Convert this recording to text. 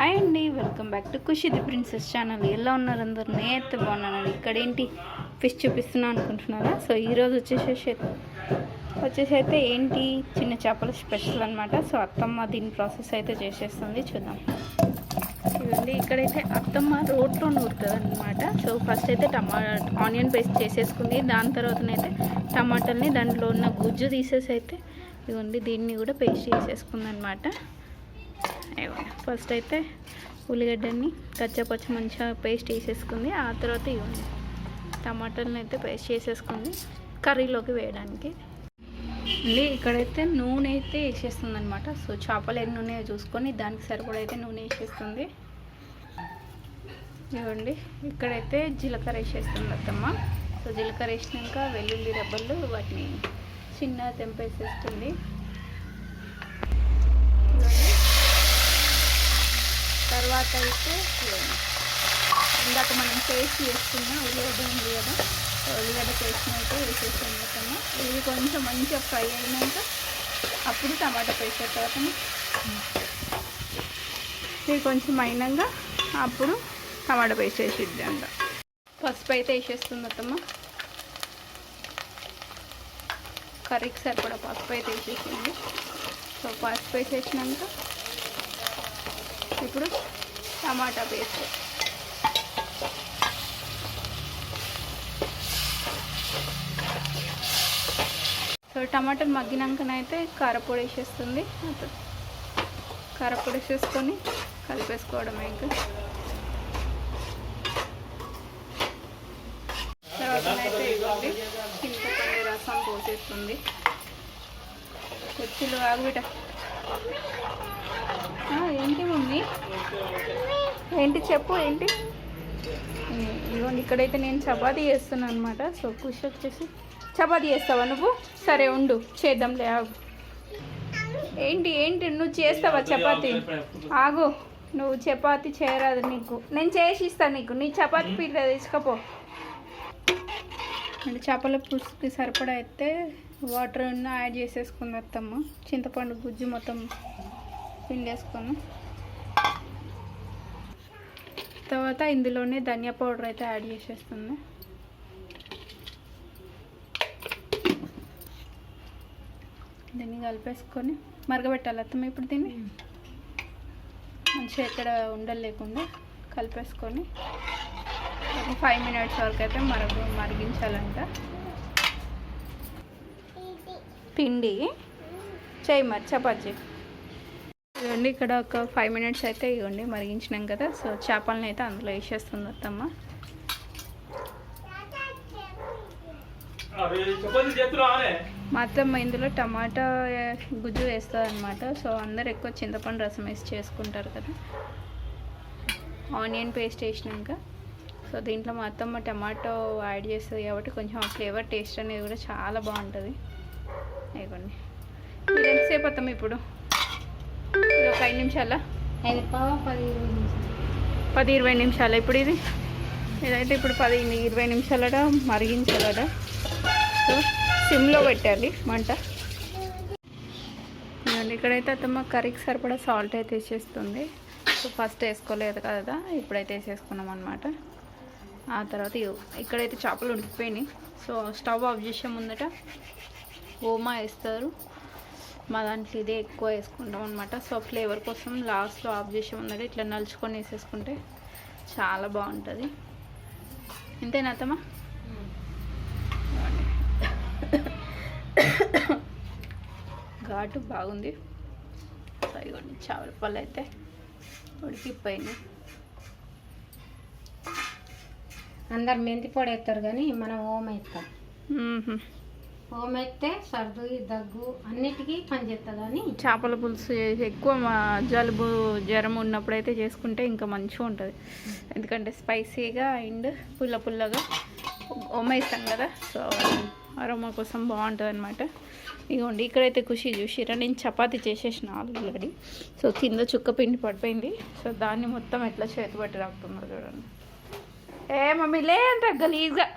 Hi అండి welcome back to Khushi the princess channel. ఎలా ఉన్నారు అందరు? నేత బాగున్నానండి. ఇక్కడ ఏంటి ఫిష్ చూపిస్తున్నా అనుకుంటున్నారా? సో ఈరోజు వచ్చేసేసి వచ్చేసి అయితే ఏంటి? చిన్న చేపల స్పెషల్ అనమాట సో అత్తమ్మ దీని ప్రాసెస్ అయితే చేసేస్తుంది. చూద్దాం. ఇదండి ఇక్కడైతే అత్తమ్మ రోట్లో నూరుతుందనమాట సో ఫస్ట్ అయితే టమా ఆనియన్ పేస్ట్ చేసేసుకుంది. దాని తర్వాతనైతే టమాటాలని దాంట్లో ఉన్న గుజ్జు తీసేసి అయితే ఇదిగోండి దీన్ని కూడా పేస్ట్ చేసేసుకుందనమాట ఫస్ట్ అయితే ఉల్లిగడ్డని కచ్చపచ్చ మంచిగా పేస్ట్ వేసేసుకుంది ఆ తర్వాత ఇవ్వండి టమాటాలను అయితే పేస్ట్ చేసేసుకుంది కర్రీలోకి వేయడానికి. మళ్ళీ ఇక్కడైతే నూనె అయితే వేసేస్తుంది అనమాట సో చేపలు ఎన్ని నూనె చూసుకొని దానికి సరిపడా అయితే నూనె వేసేస్తుంది. ఇవ్వండి. ఇక్కడైతే జీలకర్ర వేసేస్తుంది అత్తమ్మ. సో జీలకర్ర వేసినాక వెల్లుల్లి రెబ్బలు వాటిని చిన్న తెంపేసేస్తుంది ఇవ్వండి తర్వాత అయితే ఇందాక మనం పేస్ట్ చేసుకున్న ఉల్లిగడ్డ ఉంది కదా ఉల్లిగడ్డ పేస్ట్ని అయితే వేసేసాం మొత్తము. ఇది కొంచెం మంచిగా ఫ్రై అయినాక అప్పుడు టమాటా పేస్ట్ తర్వాత ఇది కొంచెం అయినాక అప్పుడు టమాటా పేస్ట్ వేసిద్ది అంట పసుపు అయితే వేసేస్తుంది మొత్తము. కర్రీకి సరిపడా పసుపు అయితే వేసేసింది. సో పసుపు వేసేసినాక ఇప్పుడు టమాటా పేస్ట్. సో టమాటాలు మగ్గినాకనైతే కారపొడి వేసేస్తుంది. కారపొడి వేసేసుకొని కలిపేసుకోవడమే ఇంకా. తర్వాతనైతే ఇవ్వండి చింతపండు రసం పోసేస్తుంది. కొచ్చిలు ఆగుబిట. ఏంటి చెప్పు ఏంటి? ఉమ్, ఇదిగోండి ఇక్కడైతే నేను చపాతీ చేస్తున్నాను అనమాట సో కుష్ వచ్చేసి చపాతీ చేస్తావా నువ్వు? సరే ఉండు. చేద్దాంలే ఆగు. ఏంటి ఏంటి? నువ్వు చేస్తావా చపాతీ? ఆగు. నువ్వు చపాతీ చేయరాదు నీకు. నేను చేసి ఇస్తాను నీకు. నీ చపాతీ పిల్ల తీసుకపో. అంటే చేపల పులుసుకి సరిపడా అయితే వాటర్ ఉన్న యాడ్ చేసేసుకుంది అత్తమ్మ. చింతపండు గుజ్జు మొత్తం పిండేసుకొని. తర్వాత ఇందులోనే ధనియా పౌడర్ అయితే యాడ్ చేసేస్తుంది దీన్ని కలిపేసుకొని మరగబెట్టాలి అత్తమ్మ ఇప్పుడు దీన్ని? మంచిగా ఎక్కడ ఉండలు లేకుండా కలిపేసుకొని ఒక ఫైవ్ మినిట్స్ వరకు అయితే మరగ మరిగించాలంట. పిండి? చేయి మరి చపాతి ఇవ్వండి ఇక్కడ ఒక ఫైవ్ మినిట్స్ అయితే ఇవ్వండి మరిగించినాం కదా. సో చేపలను అయితే అందులో వేసేస్తుంది అత్తమ్మ. మా అత్తమ్మ ఇందులో టమాటా గుజ్జు వేస్తుంది అనమాట సో అందరు ఎక్కువ చింతపండు రసం వేసి చేసుకుంటారు కదా. ఆనియన్ పేస్ట్ వేసినాక. సో దీంట్లో మా అత్తమ్మ టమాటో యాడ్ చేస్తుంది కాబట్టి కొంచెం ఆ ఫ్లేవర్ టేస్ట్ అనేది కూడా చాలా బాగుంటుంది. ఇవ్వండి ఎంతసేపు అత్తమ్మ ఇప్పుడు? ఒక ఐదు నిమిషాల? పది ఇరవై నిమిషాలు. ఇప్పుడు ఇది? ఇదైతే ఇప్పుడు పది ఇరవై నిమిషాలట మరిగించాలట. సో సిమ్లో పెట్టాలి మంట. ఇక్కడైతే అత్తమ్మ కర్రీకి సరిపడా సాల్ట్ అయితే వేసేస్తుంది. సో ఫస్ట్ వేసుకోలేదు కదా ఇప్పుడైతే వేసేసుకున్నాం అనమాట ఆ తర్వాత ఇక్కడైతే చేపలు ఉడికిపోయినాయి. సో స్టవ్ ఆఫ్ చేసే ముందట ఓమా వేస్తారు. మా దాంట్లో ఇదే ఎక్కువ వేసుకుంటాం అనమాట సో ఫ్లేవర్ కోసం లాస్ట్లో ఆఫ్ చేసే ముందట ఇట్లా నలుచుకొని వేసేసుకుంటే చాలా బాగుంటుంది. ఇంతేనా అత్తమ్మా? ఘాటు బాగుంది. సో ఇవ్వండి చేపల పళ్ళు అయితే ఉడికిపోయినాయి. అందరు మెంతి పొడి వేస్తారు కానీ మనం ఓమ వేస్తాం. మ్మ్హ్మ్. వేస్తే సర్దు దగ్గు అన్నిటికీ పనిచేస్తుందని చేపల పులుసు ఎక్కువ జలుబు జ్వరం ఉన్నప్పుడు అయితే చేసుకుంటే ఇంకా మంచిగా ఉంటుంది. ఎందుకంటే స్పైసీగా అండ్ పుల్ల పుల్లగా ఓమేస్తాం కదా సో అరోమా కోసం బాగుంటుంది అనమాట ఇదిగోండి ఇక్కడైతే ఖుషి చూసిరా నేను చపాతి చేసేసిన ఆల్రెడీ. సో కింద చుక్క పిండి పడిపోయింది. సో దాన్ని మొత్తం ఎట్లా చేతి పట్టి రాకుతున్నారు చూడండి. ఏ మమ్మీ లే అంత గలీజ్గా.